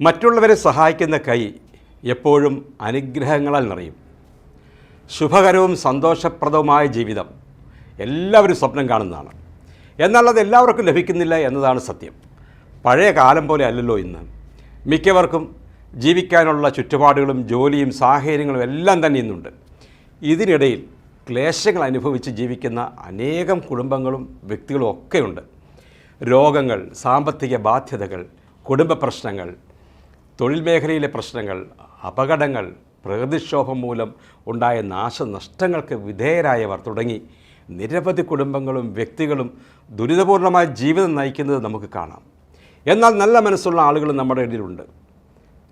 മറ്റുള്ളവരെ സഹായിക്കുന്ന കൈ എപ്പോഴും അനുഗ്രഹങ്ങളാൽ നിറയും. ശുഭകരവും സന്തോഷപ്രദവുമായ ജീവിതം എല്ലാവരും സ്വപ്നം കാണുന്നതാണ്. എന്നാൽ അത് എല്ലാവർക്കും ലഭിക്കുന്നില്ല എന്നതാണ് സത്യം. പഴയ കാലം പോലെ അല്ലല്ലോ ഇന്ന്. മിക്കവർക്കും ജീവിക്കാനുള്ള ചുറ്റുപാടുകളും ജോലിയും സാഹചര്യങ്ങളും എല്ലാം തന്നെ ഇന്നുണ്ട്. ഇതിനിടയിൽ ക്ലേശങ്ങൾ അനുഭവിച്ച് ജീവിക്കുന്ന അനേകം കുടുംബങ്ങളും വ്യക്തികളും ഒക്കെയുണ്ട്. രോഗങ്ങൾ സാമ്പത്തിക ബാധ്യതകൾ കുടുംബ പ്രശ്നങ്ങൾ തൊഴിൽ മേഖലയിലെ പ്രശ്നങ്ങൾ അപകടങ്ങൾ പ്രകൃതിക്ഷോഭം മൂലം ഉണ്ടായ നാശനഷ്ടങ്ങൾക്ക് വിധേയരായവർ തുടങ്ങി നിരവധി കുടുംബങ്ങളും വ്യക്തികളും ദുരിതപൂർണമായ ജീവിതം നയിക്കുന്നത് നമുക്ക് കാണാം. എന്നാൽ നല്ല മനസ്സുള്ള ആളുകൾ നമ്മുടെ ഇടയിലുണ്ട്.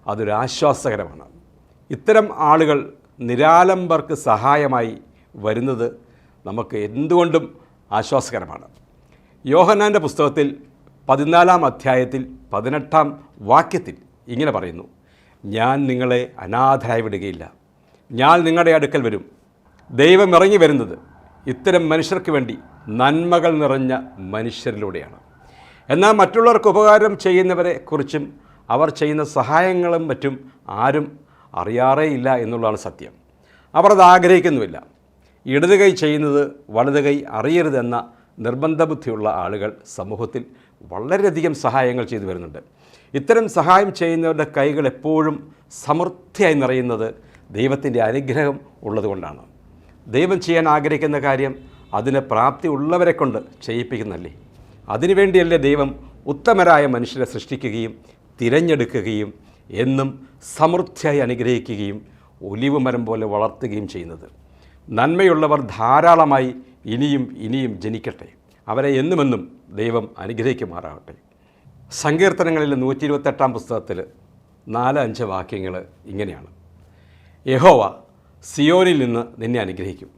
അതൊരാശ്വാസകരമാണ് ഇത്തരം ആളുകൾ നിരാലംബർക്ക് സഹായമായി വരുന്നത് നമുക്ക് എന്തുകൊണ്ടും ആശ്വാസകരമാണ്. യോഹന്നാന്റെ പുസ്തകത്തിൽ പതിനാലാം അധ്യായത്തിൽ പതിനെട്ടാം വാക്യത്തിൽ ഇങ്ങനെ പറയുന്നു. ഞാൻ നിങ്ങളെ അനാഥരായി വിടുകയില്ല. ഞാൻ നിങ്ങളുടെ അടുക്കൽ വരും. ദൈവം ഇറങ്ങി വരുന്നത് ഇത്തരം മനുഷ്യർക്ക് വേണ്ടി നന്മകൾ നിറഞ്ഞ മനുഷ്യരിലൂടെയാണ്. എന്നാൽ മറ്റുള്ളവർക്ക് ഉപകാരം ചെയ്യുന്നവരെ കുറിച്ചും അവർ ചെയ്യുന്ന സഹായങ്ങളും മറ്റും ആരും അറിയാറേ ഇല്ല എന്നുള്ളതാണ് സത്യം. അവർ അത് ആഗ്രഹിക്കുന്നുമില്ല. ഇടത് കൈ ചെയ്യുന്നത് വലത് കൈ അറിയരുതെന്ന നിർബന്ധ ബുദ്ധിയുള്ള ആളുകൾ സമൂഹത്തിൽ വളരെയധികം സഹായങ്ങൾ ചെയ്തു വരുന്നുണ്ട്. ഇത്തരം സഹായം ചെയ്യുന്നവരുടെ കൈകൾ എപ്പോഴും സമൃദ്ധിയായി നിറയുന്നത് ദൈവത്തിന്റെ അനുഗ്രഹം ഉള്ളതുകൊണ്ടാണ്. ദൈവം ചെയ്യാൻ ആഗ്രഹിക്കുന്ന കാര്യം അതിന് പ്രാപ്തി ഉള്ളവരെ കൊണ്ട് ചെയ്യിപ്പിക്കുന്നല്ലേ അതിനുവേണ്ടിയല്ലേ ദൈവം ഉത്തമരായ മനുഷ്യരെ സൃഷ്ടിക്കുകയും തിരഞ്ഞെടുക്കുകയും എന്നും സമൃദ്ധിയായി അനുഗ്രഹിക്കുകയും ഒലിവ് മരം പോലെ വളർത്തുകയും ചെയ്യുന്നത്. നന്മയുള്ളവർ ധാരാളമായി ഇനിയും ഇനിയും ജനിക്കട്ടെ. അവരെ എന്നുമെന്നും ദൈവം അനുഗ്രഹിക്കുമാറാകട്ടെ. സങ്കീർത്തനങ്ങളിൽ നൂറ്റി ഇരുപത്തെട്ടാം പുസ്തകത്തിൽ നാല് അഞ്ച് വാക്യങ്ങൾ ഇങ്ങനെയാണ്. യഹോവ സിയോനിൽ നിന്ന് നിന്നെ അനുഗ്രഹിക്കും.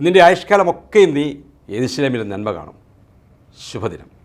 നിന്റെ ആയുഷ്കാലമൊക്കെയും നീ യെരുശലേമിൽ നന്മ കാണും. ശുഭദിനം.